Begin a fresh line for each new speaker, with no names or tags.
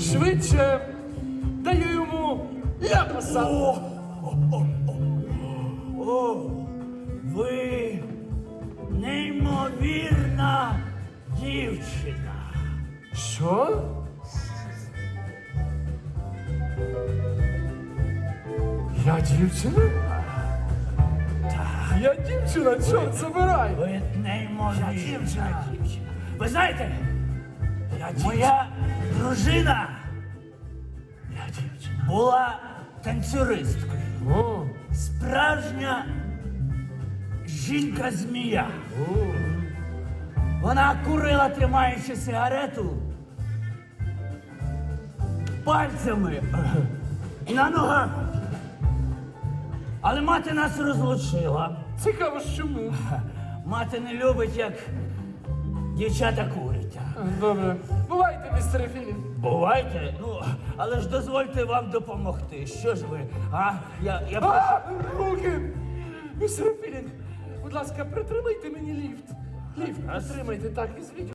Швидше даю йому ляпаса.
О, о, о, о, о, ви неймовірна дівчина.
Що? Я дівчина? Я дівчина, чорт забирай!
Ви неймовірна дівчина. Ви знаєте, Я моя дружина була танцюристкою.
О,
Справжня жінка-змія. Вона курила, тримаючи сигарету пальцями на ногах. Але мати нас розлучила.
цікаво, чому.
Мати не любить, як дівчата курять.
Добре. Бувайте, містере Філін.
Бувайте, ну, але ж дозвольте вам допомогти. Що ж ви? А? Я, я.
А, руки! Містере Філін, будь ласка, притримайте мені ліфт. Ліфт, притримайте так, візьміть